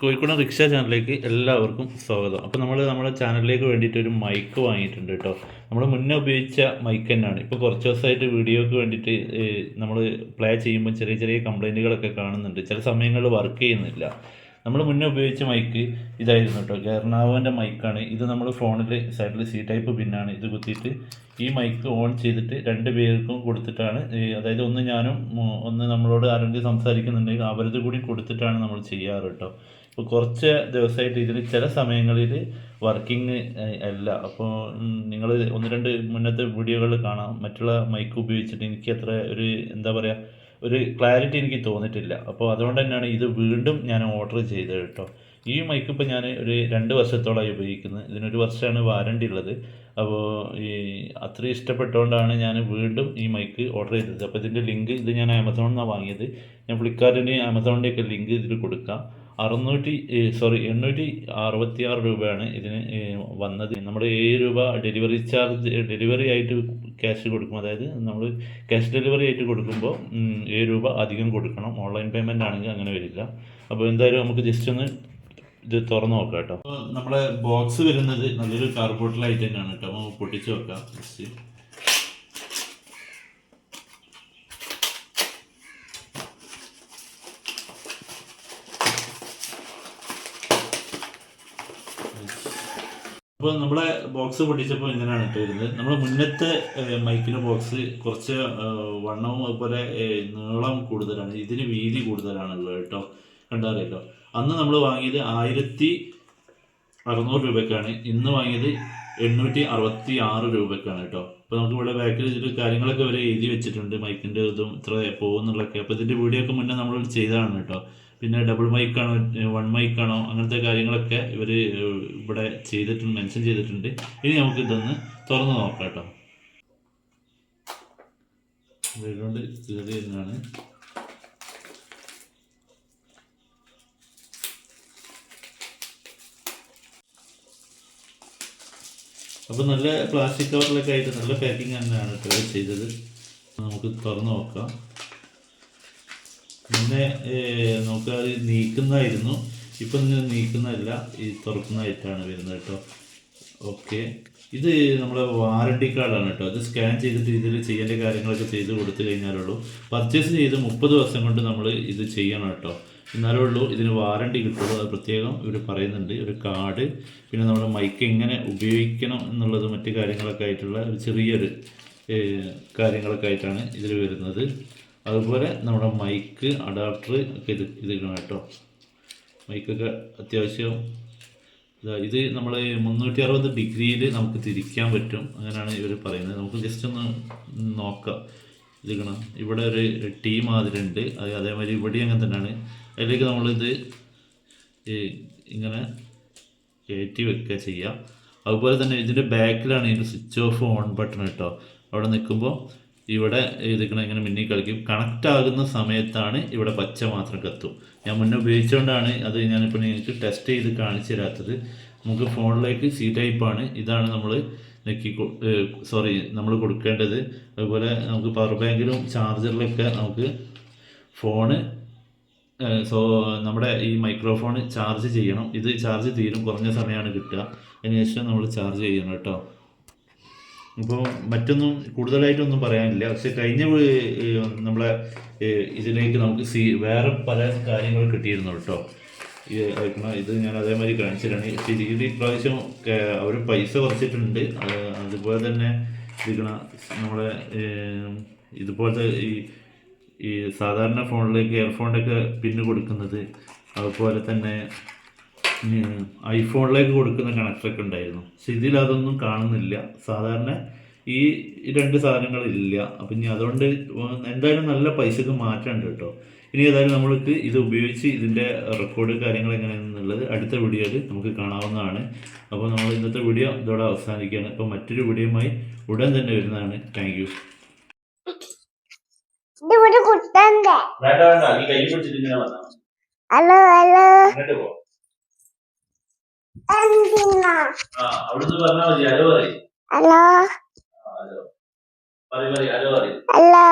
Kozhikode rickshaw ചാനലിലേക്ക് എല്ലാവർക്കും സ്വാഗതം. അപ്പോൾ നമ്മൾ നമ്മുടെ ചാനലിലേക്ക് വേണ്ടിയിട്ട് ഒരു മൈക്ക് വാങ്ങിയിട്ടുണ്ട് കേട്ടോ. നമ്മൾ മുന്നേ ഉപയോഗിച്ച മൈക്ക് തന്നെയാണ്. ഇപ്പോൾ കുറച്ച് ദിവസമായിട്ട് വീഡിയോക്ക് വേണ്ടിയിട്ട് നമ്മൾ പ്ലേ ചെയ്യുമ്പോൾ ചെറിയ ചെറിയ കംപ്ലൈന്റുകളൊക്കെ കാണുന്നുണ്ട്. ചില സമയങ്ങളിൽ വർക്ക് ചെയ്യുന്നില്ല. നമ്മൾ മുന്നേ ഉപയോഗിച്ച മൈക്ക് ഇതായിരുന്നു കേട്ടോ. ഗെർണാവോന്റെ മൈക്കാണ് ഇത് നമ്മൾ ഫോണിൽ സൈഡിൽ സി ടൈപ്പ് പിന്നാണ് ഇത് കുത്തിയിട്ട് ഈ മൈക്ക് ഓൺ ചെയ്തിട്ട് രണ്ട് പേർക്കും കൊടുത്തിട്ടാണ് അതായത് ഒന്ന് ഞാനും ഒന്ന് നമ്മളോട് ആരെങ്കിലും സംസാരിക്കുന്നുണ്ടെങ്കിൽ അവരത് കൂടി കൊടുത്തിട്ടാണ് നമ്മൾ ചെയ്യാറ് കേട്ടോ. ഇപ്പോൾ കുറച്ച് ദിവസമായിട്ട് ഇതിൽ ചില സമയങ്ങളിൽ വർക്കിംഗ് അല്ല. അപ്പോൾ നിങ്ങൾ ഒന്ന് രണ്ട് മുന്നത്തെ വീഡിയോകൾ കാണാം. മറ്റുള്ള മൈക്ക് ഉപയോഗിച്ചിട്ട് എനിക്ക് അത്ര ഒരു എന്താ പറയുക ഒരു ക്ലാരിറ്റി എനിക്ക് തോന്നിയിട്ടില്ല. അപ്പോൾ അതുകൊണ്ട് തന്നെയാണ് ഇത് വീണ്ടും ഞാൻ ഓർഡർ ചെയ്തത് കേട്ടോ. ഈ മൈക്ക് ഇപ്പോൾ ഞാൻ ഒരു രണ്ട് വർഷത്തോളമായി ഉപയോഗിക്കുന്നത് ഇതിനൊരു വർഷമാണ് വാറണ്ടി ഉള്ളത്. അപ്പോൾ ഈ അത്രയും ഇഷ്ടപ്പെട്ടുകൊണ്ടാണ് ഞാൻ വീണ്ടും ഈ മൈക്ക് ഓർഡർ ചെയ്തത്. അപ്പോൾ ഇതിന്റെ ലിങ്ക് ഇത് ഞാൻ ആമസോണിൽ നിന്നാണ് വാങ്ങിയത്. ഞാൻ ഫ്ലിപ്കാർട്ടിന് ആമസോണിന്റെയൊക്കെ ലിങ്ക് ഇതിൽ കൊടുക്കാം. അറുന്നൂറ്റി സോറി എണ്ണൂറ്റി അറുപത്തി ആറ് രൂപയാണ് ഇതിന് വന്നത്. നമ്മൾ ഏഴ് രൂപ ഡെലിവറി ചാർജ് ഡെലിവറി ആയിട്ട് ക്യാഷ് കൊടുക്കും. അതായത് നമ്മൾ ക്യാഷ് ഡെലിവറി ആയിട്ട് കൊടുക്കുമ്പോൾ ഏഴ് രൂപ അധികം കൊടുക്കണം. ഓൺലൈൻ പേയ്മെന്റ് ആണെങ്കിൽ അങ്ങനെ വരില്ല. അപ്പോൾ എന്തായാലും നമുക്ക് ജസ്റ്റ് ഒന്ന് ഇത് തുറന്ന് നോക്കാം കേട്ടോ. അപ്പോൾ നമ്മുടെ ബോക്സ് വരുന്നത് നല്ലൊരു കാർബോട്ടിലായിട്ട് തന്നെയാണ് കേട്ടോ. അപ്പോൾ പൊട്ടിച്ച് വെക്കാം. ജസ്റ്റ് അപ്പോൾ നമ്മളെ ബോക്സ് പൊട്ടിച്ചപ്പോൾ ഇങ്ങനെയാണ് ഇട്ട് വരുന്നത് നമ്മുടെ മുന്നത്തെ മൈക്കിന്റെ ബോക്സ് കുറച്ച് വണ്ണവും അതുപോലെ നീളം കൂടുതലാണ്. ഇതിന് വീതി കൂടുതലാണ് കേട്ടോ. കണ്ടറിയല്ലോ അന്ന് നമ്മൾ വാങ്ങിയത് ആയിരത്തി അറുന്നൂറ് രൂപയ്ക്കാണ് ഇന്ന് വാങ്ങിയത് എണ്ണൂറ്റി അറുപത്തി ആറ് രൂപയ്ക്കാണ് കേട്ടോ. അപ്പോൾ നമുക്ക് ഇവിടെ ബാക്കിൽ കാര്യങ്ങളൊക്കെ വരെ എഴുതി വെച്ചിട്ടുണ്ട്. മൈക്കിന്റെ ഇതും ഇത്ര പോകുന്നുള്ളൊക്കെ അപ്പോൾ ഇതിന്റെ വീഡിയോ ഒക്കെ മുന്നേ നമ്മൾ ചെയ്തതാണ് കേട്ടോ. പിന്നെ ഡബിൾ മൈക്കാണോ വൺ മൈക്കാണോ അങ്ങനത്തെ കാര്യങ്ങളൊക്കെ ഇവർ ഇവിടെ ചെയ്തിട്ടുണ്ട് മെൻഷൻ ചെയ്തിട്ടുണ്ട്. ഇനി നമുക്ക് ഇതൊന്ന് തുറന്ന് നോക്കാം കേട്ടോ. ഇതുകൊണ്ട് കയറി വരുന്നതാണ് അപ്പോൾ നല്ല പ്ലാസ്റ്റിക് കവറിലൊക്കെ ആയിട്ട് നല്ല പാക്കിംഗ് തന്നെയാണ് ചെയ്തത്. നമുക്ക് തുറന്ന് നോക്കാം. ഏഹ്, നമുക്ക് അത് നീക്കുന്നതായിരുന്നു. ഇപ്പം ഇങ്ങനെ നീക്കുന്നതല്ല ഈ തുറക്കുന്നതായിട്ടാണ് വരുന്നത് കേട്ടോ. ഓക്കെ. ഇത് നമ്മളെ വാറണ്ടി കാർഡാണ് കേട്ടോ. അത് സ്കാൻ ചെയ്തിട്ട് ഇതിൽ ചെയ്യേണ്ട കാര്യങ്ങളൊക്കെ ചെയ്ത് കൊടുത്തു കഴിഞ്ഞാലുള്ളൂ പർച്ചേസ് ചെയ്ത് മുപ്പത് ദിവസം കൊണ്ട് നമ്മൾ ഇത് ചെയ്യണം കേട്ടോ. എന്നാലേ ഉള്ളൂ ഇതിന് വാറണ്ടി കിട്ടുള്ളൂ. അത് പ്രത്യേകം ഇവർ പറയുന്നുണ്ട്. ഒരു കാർഡ് പിന്നെ നമ്മുടെ മൈക്ക് എങ്ങനെ ഉപയോഗിക്കണം എന്നുള്ളത് മറ്റു കാര്യങ്ങളൊക്കെ ആയിട്ടുള്ള ഒരു ചെറിയൊരു കാര്യങ്ങളൊക്കെ ആയിട്ടാണ് ഇതിൽ വരുന്നത്. അതുപോലെ നമ്മുടെ മൈക്ക് അഡാപ്റ്റർ ഒക്കെ ഇത് ഇത് ഇടണം കേട്ടോ മൈക്കൊക്കെ അത്യാവശ്യം ഇതാ നമ്മൾ മുന്നൂറ്റി അറുപത് ഡിഗ്രിയിൽ നമുക്ക് തിരിക്കാൻ പറ്റും. അങ്ങനെയാണ് ഇവർ പറയുന്നത്. നമുക്ക് ജസ്റ്റ് ഒന്ന് നോക്കാം. ഇതിക്കണം ഇവിടെ ഒരു ടീ മാതിരി ഉണ്ട് അത് അതേമാതിരി ഇവിടെ അങ്ങനെ തന്നെയാണ്. അതിലേക്ക് നമ്മളിത് ഇങ്ങനെ കയറ്റി വെക്കുക ചെയ്യാം. അതുപോലെ തന്നെ ഇതിന്റെ ബാക്കിലാണ് ഇതിന്റെ സ്വിച്ച് ഓഫ് ഓൺ ബട്ടൺ കേട്ടോ. അവിടെ നിൽക്കുമ്പോൾ ഇവിടെ ഇതിക്കണ ഇങ്ങനെ മിന്നി കളിക്കും. കണക്റ്റ് ആകുന്ന സമയത്താണ് ഇവിടെ പച്ച മാത്രം കത്തും. ഞാൻ മുന്നേ ഉപയോഗിച്ചുകൊണ്ടാണ് അത് ഞാനിപ്പോൾ നിങ്ങൾക്ക് ടെസ്റ്റ് ചെയ്ത് കാണിച്ചു തരാത്തത്. നമുക്ക് ഫോണിലേക്ക് സി ടൈപ്പാണ് ഇതാണ് നമ്മൾ നെക്കി സോറി നമ്മൾ കൊടുക്കേണ്ടത്. അതുപോലെ നമുക്ക് പവർ ബാങ്കിലും ചാർജറിലൊക്കെ നമുക്ക് ഫോണ് സോ നമ്മുടെ ഈ മൈക്രോഫോൺ ചാർജ് ചെയ്യണം. ഇത് ചാർജ് തീരും. കുറഞ്ഞ സമയമാണ് കിട്ടുക. അതിനുശേഷം നമ്മൾ ചാർജ് ചെയ്യണം കേട്ടോ. ഇപ്പോൾ മറ്റൊന്നും കൂടുതലായിട്ടൊന്നും പറയാനില്ല. പക്ഷെ കഴിഞ്ഞ നമ്മളെ ഇതിലേക്ക് നമുക്ക് സി വേറെ പല കാര്യങ്ങൾ കിട്ടിയിരുന്നു കേട്ടോ. ഇത് ഞാൻ അതേമാതിരി കാണിച്ചിട്ടാണ് ഈ പ്രാവശ്യം അവർ പൈസ കുറച്ചിട്ടുണ്ട്. അതുപോലെ തന്നെ ഇരിക്കണ നമ്മളെ ഇതുപോലത്തെ ഈ ഈ സാധാരണ ഫോണിലേക്ക് ഇയർഫോണിലൊക്കെ പിന്ന് കൊടുക്കുന്നത്. അതുപോലെ തന്നെ ഐഫോണിലേക്ക് കൊടുക്കുന്ന കണക്ടറൊക്കെ ഉണ്ടായിരുന്നു. പക്ഷെ ഇതിൽ അതൊന്നും കാണുന്നില്ല. സാധാരണ ഈ രണ്ട് സാധനങ്ങൾ ഇല്ല. അപ്പം ഇനി അതുകൊണ്ട് എന്തായാലും നല്ല പൈസക്ക് മാറ്റമുണ്ട് കേട്ടോ. ഇനി ഏതായാലും നമ്മൾക്ക് ഇത് ഉപയോഗിച്ച് ഇതിന്റെ റെക്കോർഡ് കാര്യങ്ങൾ എങ്ങനെയാണെന്നുള്ളത് അടുത്ത വീഡിയോയിൽ നമുക്ക് കാണാവുന്നതാണ്. അപ്പോൾ നമ്മൾ ഇന്നത്തെ വീഡിയോ ഇതോടെ അവസാനിക്കുകയാണ്. അപ്പോൾ മറ്റൊരു വീഡിയോയുമായി ഉടൻ തന്നെ വരുന്നതാണ്. താങ്ക് യു ഇത് ഒരു അവിടുന്ന് പറഞ്ഞാൽ മതി ഹലോ പറയും. ഹലോ? പറയും ഹലോ പറയും. ഹലോ?